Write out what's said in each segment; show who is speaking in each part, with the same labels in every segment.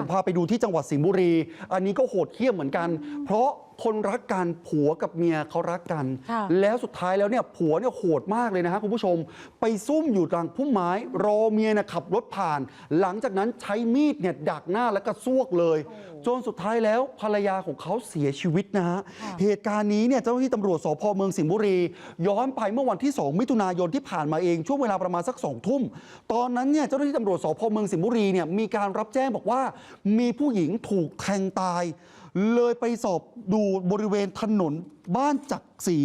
Speaker 1: ผมพาไปดูที่จังหวัดสิงห์บุรี อันนี้ก็โหดเหี้ยมเหมือนกัน เพราะ คนรักกันผัวกับเมียเขารักกัน
Speaker 2: ค่ะ
Speaker 1: แล้วสุดท้ายแล้วเนี่ยผัวเนี่ยโหดมากเลยนะฮะคุณผู้ชม ไปซุ่มอยู่กลางพุ่มไม้ รอเมียเนี่ยขับรถผ่าน หลังจากนั้นใช้มีดเนี่ยดักหน้าแล้วก็ซวกเลย จนสุดท้ายแล้วภรรยาของเขาเสียชีวิตนะฮะ
Speaker 2: ค่ะ
Speaker 1: เหตุการณ์นี้เนี่ยเจ้าหน้าที่ตำรวจสพเมืองสิงห์บุรี ย้อนไปเมื่อวันที่ 2 มิถุนายนที่ผ่านมาเองช่วงเวลาประมาณสักสองทุ่มตอนนั้นเนี่ยเจ้าหน้าที่ตำรวจสพเมืองสิงห์บุรีเนี่ยมีการรับแจ้งบอกว่า มีผู้หญิงถูกแทงตายเลยไปสอบดูบริเวณถนนบ้านจักรี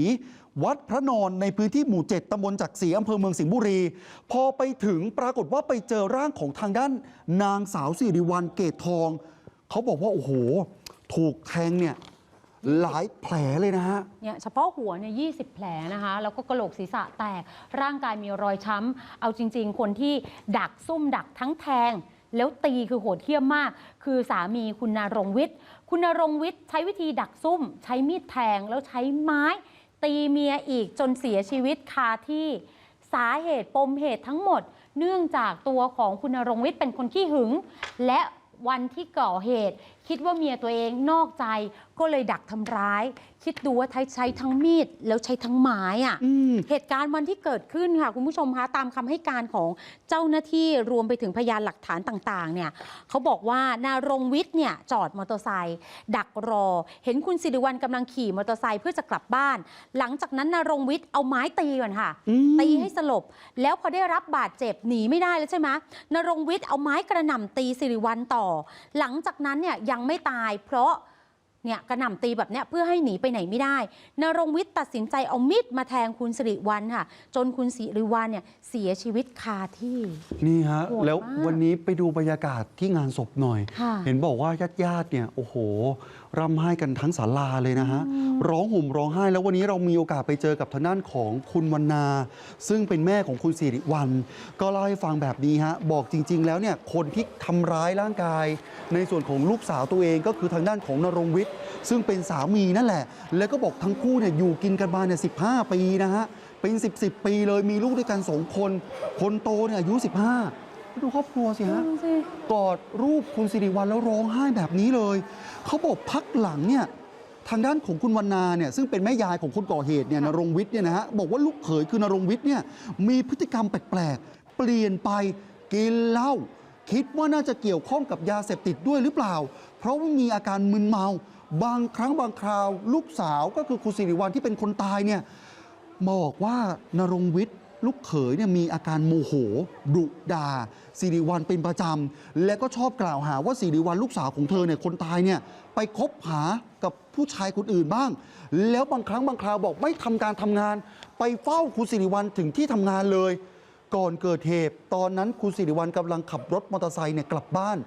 Speaker 1: วัดพระนอนในพื้นที่หมู่ 7ตำบลจักรีอำเภอเมืองสิงห์บุรี พอไปถึงปรากฏว่าไปเจอร่างของทางด้าน นางสาวสิริวัลเกตทอง เขาบอกว่า โอ้โห ถูกแทงเนี่ยหลายแผลเลยนะฮะ
Speaker 2: เนี่ยเฉพาะหัวเนี่ยยีแผลนะคะ แล้วก็กระโหลกศีรษะแตก ร่างกายมีรอยช้ำ เอาจริง ๆ คนที่ดักซุ่มดักทั้งแทง แล้วตีคือโหดเหี้ยมมาก คือสามีคุณนารงวิทย์คุณนรงวิทย์ใช้วิธีดักซุ่ม ใช้มีดแทงแล้วใช้ไม้ ตีเมียอีกจนเสียชีวิตคาที่สาเหตุปมเหตุทั้งหมด เนื่องจากตัวของคุณนรงวิทย์เป็นคนขี้หึง และวันที่ก่อเหตุ คิดว่าเมียตัวเองนอกใจก็เลยดักทำร้าย คิดดูว่าใช้ใช้ทั้งมีดแล้วใช้ทั้งไม้อะ
Speaker 1: อืม
Speaker 2: เหตุการณ์วันที่เกิดขึ้นค่ะ คุณผู้ชมคะตามคำให้การของเจ้าหน้าที่รวมไปถึงพยานหลักฐานต่างๆเนี่ยเขาบอกว่านรงวิทย์เนี่ยจอดมอเตอร์ไซค์ดักรอ เห็นคุณสิริวัลกำลังขี่มอเตอร์ไซค์เพื่อจะกลับบ้าน หลังจากนั้นนรงวิทย์เอาไม้ตีก่อนค่ะ
Speaker 1: อืม
Speaker 2: ตีให้สลบ แล้วพอได้รับบาดเจ็บหนีไม่ได้แล้วใช่ไหมนรงวิทย์เอาไม้กระหน่ำตีสิริวัลต่อ หลังจากนั้นเนี่ยยังไม่ตายเพราะ เนี่ยกระหน่ำตีแบบเนี้ยเพื่อให้หนีไปไหนไม่ได้นรงวิทย์ตัดสินใจเอามีดมาแทงคุณสิริวัลค่ะ จนคุณสิริวัลเนี่ยเสียชีวิตคาที่
Speaker 1: นี่ฮะ
Speaker 2: โหด
Speaker 1: แล้ว
Speaker 2: มาก
Speaker 1: วันนี้ไปดูบรรยากาศที่งานศพหน่อย
Speaker 2: ค่ะ
Speaker 1: เห็นบอกว่าญาติญาติๆเนี่ยโอ้โหร่ำไห้กันทั้งศาลาเลยนะฮะ ร้องห่มร้องไห้แล้ววันนี้เรามีโอกาสไปเจอกับทางด้านของคุณวรรณา ซึ่งเป็นแม่ของคุณสิริวัลก็เล่าให้ฟังแบบนี้ฮะ บอกจริง ๆ แล้วเนี่ยคนที่ทำร้ายร่างกาย ในส่วนของลูกสาวตัวเองก็คือทางด้านของนรงวิทย์ซึ่งเป็นสามีนั่นแหละ แล้วก็บอกทั้งคู่เนี่ยอยู่กินกันมาเนี่ยสิปีนะฮะ เป็น 10บสปีเลยมีลูกด้วยกันสองคน คนโตเนี่ยอายุ 15ดูครอบครัวสิฮะ
Speaker 2: ดูสิ
Speaker 1: กอดรูปคุณสิริวัลแล้วร้องไห้แบบนี้เลย เขาบอกพักหลังเนี่ยทางด้านของคุณวรรณาเนี่ยซึ่งเป็นแม่ยายของคนก่อเหตุเนี่ยนรงวิทย์เนี่ยนะฮะบอกว่าลูกเขยคือนรงวิทย์เนี่ยมีพฤติกรรมแปลกๆ เปลี่ยนไปกินเหล้าคิดว่าน่าจะเกี่ยวข้องกับยาเสพติดด้วยหรือเปล่า เพราะว่ามีอาการมึนเมา บางครั้งบางคราวลูกสาวก็คือคุณสิริวัลที่เป็นคนตายเนี่ยบอกว่านรงวิทย์ลูกเขยเนี่ยมีอาการโมโหดุดาสิริวัลเป็นประจำ และก็ชอบกล่าวหาว่าสิริวัลลูกสาวของเธอเนี่ยคนตายเนี่ยไปคบหากับผู้ชายคนอื่นบ้าง แล้วบางครั้งบางคราวบอกไม่ทำการทำงาน ไปเฝ้าคุณสิริวัลถึงที่ทำงานเลย ก่อนเกิดเหตุตอนนั้นคุณสิริวัลกำลังขับรถมอเตอร์ไซค์เนี่ยกลับบ้าน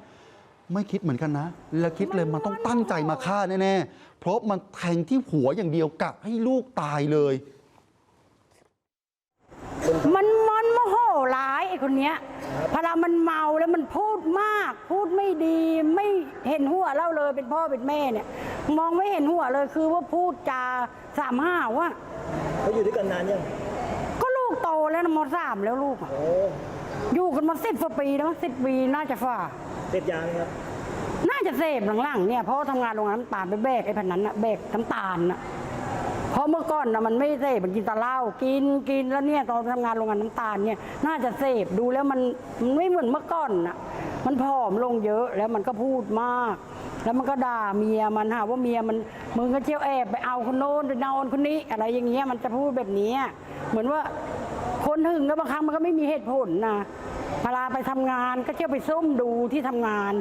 Speaker 1: ไม่คิดเหมือนกันนะ แล้วคิดเลยมันต้องตั้งใจมาฆ่าแน่ๆ เพราะมันแทงที่หัวอย่างเดียวกะให้ลูกตายเลย
Speaker 3: มันมันโมโหร้ายไอ้คนเนี้ยพอเรามันเมาแล้วมันพูดมาก พูดไม่ดีไม่เห็นหัวเราเลยเป็นพ่อเป็นแม่เนี่ย มองไม่เห็นหัวเลยคือว่าพูดจาสามห้าว่า
Speaker 4: เขาอยู่ด้วยกันนานยัง
Speaker 3: ก็ลูกโตแล้วนะมสามแล้วลูกอะ
Speaker 4: โอ้
Speaker 3: อยู่กันมาสิบกว่าปีแล้วสิบปีน่าจะฝ่า
Speaker 4: เสพยาไหมครับ
Speaker 3: น่าจะเสพหลังๆเนี่ยเพราะทำงานโรงงานน้ำตาลไปแบกไอ้พันนั้นนะแบกน้ำตาลนะเพราะเมื่อก่อนนะมันไม่เสพมันกินแต่เหล้ากินกินแล้วเนี่ยตอนทำงานโรงงานน้ำตาลเนี่ยน่าจะเสพดูแล้วมันมันไม่เหมือนเมื่อก่อนนะมันผอมลงเยอะแล้วมันก็พูดมาก แล้วมันก็ด่าเมียมันหาว่าเมียมันมึงก็เที่ยวแอบไปเอาคนโน้นไปนอนคนนี้ อะไรอย่างเงี้ยมันจะพูดแบบนี้ เหมือนว่าคนหึงแล้วบางครั้งมันก็ไม่มีเหตุผลนะ เวลาไปทำงานก็เที่ยวไปซุ่มดูที่ทำงาน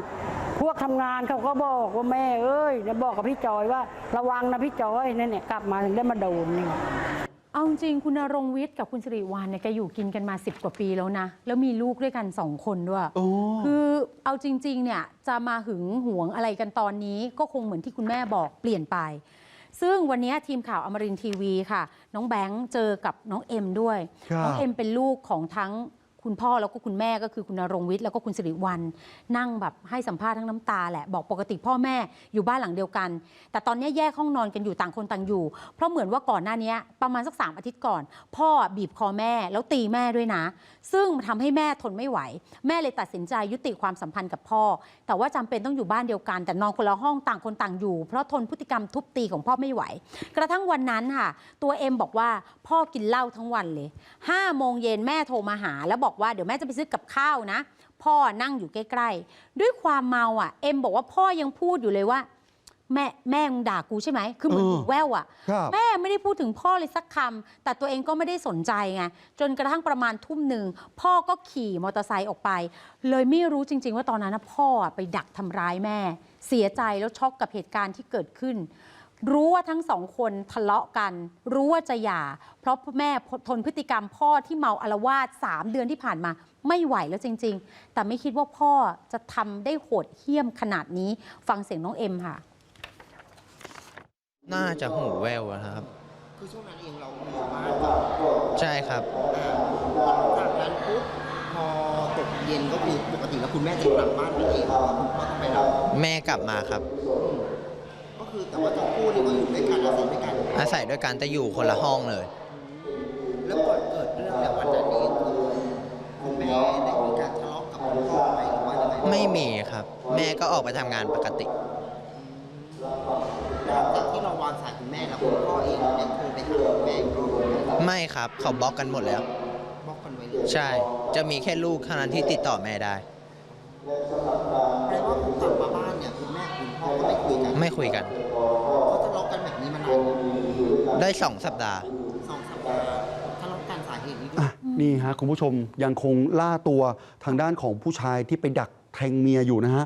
Speaker 3: พวกทำงานเขาก็บอกว่าแม่เอ้ยเนี่ยบอกกับพี่จอยว่าระวังนะพี่จอยนั่นเนี่ยกลับมาถึงได้มาโดนนี่
Speaker 2: เอาจริงคุณนรงวิทย์กับคุณสิริวัลเนี่ยแกอยู่กินกันมา 10 กว่าปีแล้วนะ แล้วมีลูกด้วยกันสองคนด้วย
Speaker 1: โอ้
Speaker 2: คือเอาจริง ๆ เนี่ยจะมาหึงหวงอะไรกันตอนนี้ก็คงเหมือนที่คุณแม่บอกเปลี่ยนไป ซึ่งวันนี้ทีมข่าวอมรินทร์ทีวีค่ะ น้องแบงค์เจอกับน้องเอ็มด้วย
Speaker 1: ครับ
Speaker 2: น้องเอ็มเป็นลูกของทั้ง คุณพ่อแล้วก็คุณแม่ก็คือคุณนรงวิทย์แล้วก็คุณสิริวัลนั่งแบบให้สัมภาษณ์ทั้งน้ำตาแหละบอกปกติพ่อแม่อยู่บ้านหลังเดียวกัน แต่ตอนนี้แยกห้องนอนกันอยู่ต่างคนต่างอยู่ เพราะเหมือนว่าก่อนหน้านี้ประมาณสักสามอาทิตย์ก่อน พ่อบีบคอแม่แล้วตีแม่ด้วยนะ ซึ่งทำให้แม่ทนไม่ไหว แม่เลยตัดสินใจยุติความสัมพันธ์กับพ่อ แต่ว่าจำเป็นต้องอยู่บ้านเดียวกัน แต่นอนคนละห้องต่างคนต่างอยู่ เพราะทนพฤติกรรมทุบตีของพ่อไม่ไหว กระทั่งวันนั้นค่ะ ตัวเอ็มบอกว่าพ่อกินเหล้าทั้งวันเลยห้าโมงเย็นแม่โทรมาหาแล้วบอกว่าเดี๋ยวแม่จะไปซื้อกับข้าวนะ พ่อนั่งอยู่ใกล้ๆ ด้วยความเมาอะ เอ็มบอกว่าพ่อยังพูดอยู่เลยว่า แม่แม่มึงด่ากูใช่ไหมคือเหมือน
Speaker 1: เออ
Speaker 2: หูแววอะ
Speaker 1: ครับ
Speaker 2: แม่ไม่ได้พูดถึงพ่อเลยสักคำแต่ตัวเองก็ไม่ได้สนใจไงจนกระทั่งประมาณทุ่มหนึ่งพ่อก็ขี่มอเตอร์ไซค์ออกไป เลยไม่รู้จริง ๆ ว่าตอนนั้นนะพ่อไปดักทำร้ายแม่ เสียใจแล้วช็อกกับเหตุการณ์ที่เกิดขึ้น รู้ว่าทั้งสองคนทะเลาะกัน รู้ว่าจะหย่า เพราะแม่ทนพฤติกรรมพ่อที่เมาอารวาสสามเดือนที่ผ่านมา ไม่ไหวแล้วจริง ๆ แต่ไม่คิดว่าพ่อจะทำได้โหดเหี้ยมขนาดนี้ ฟังเสียงน้องเอ็มค่ะ
Speaker 5: น่าจะหูแววอะครับ
Speaker 6: คือช่วงนั้นเองเราอยู่บ้าน
Speaker 5: ใช่ครับ
Speaker 6: จากนั้นปุ๊บพอตกเย็นก็คือปกติแล้วคุณแม่จะกลับบ้านไปเองหรือว่าคุณพ่อต้องไปรับ
Speaker 5: แม่กลับมาครับ
Speaker 6: ก็คือแต่ว่าทั้งคู่นี่ก็อยู่ด้วยกันอาศัยด้วยกัน
Speaker 5: อาศัยด้วยกันแต่อยู่คนละห้องเลย
Speaker 6: แล้วก่อนเกิดเรื่องเนี่ยวันนั้นเองคือคุณแม่ได้มีการทะเลาะกับคุณพ่อไหมหรือว่ายังไง
Speaker 5: ไม่มีครับ แม่ก็ออกไปทำงานปกติ
Speaker 6: หลังจากที่เราวางสายคุณแม่แล้วคุณพ่อเองได้โทรไปหาคุณแม่อีกรอบไหม
Speaker 5: ไม่ครับ เขาบล็อกกันหมดแล้ว
Speaker 6: บล็อกกันไว้เลย
Speaker 5: ใช่ จะมีแค่ลูกเท่านั้นที่ติดต่อแม่ได้
Speaker 6: แปลว่าผมกลับมาบ้านเนี่ยคุณแม่คุณพ่อก็ไม่คุยกัน
Speaker 5: ไม่คุยกัน
Speaker 6: เขาทะเลาะกันแบบนี้มานานยัง
Speaker 5: ได้สองสัปดาห์
Speaker 6: สองสัปดาห์ทะเลาะกันสาเหตุนี้ด้วย
Speaker 1: อะนี่ฮะคุณผู้ชมยังคงล่าตัวทางด้านของผู้ชายที่ไปดักแทงเมียอยู่นะฮะ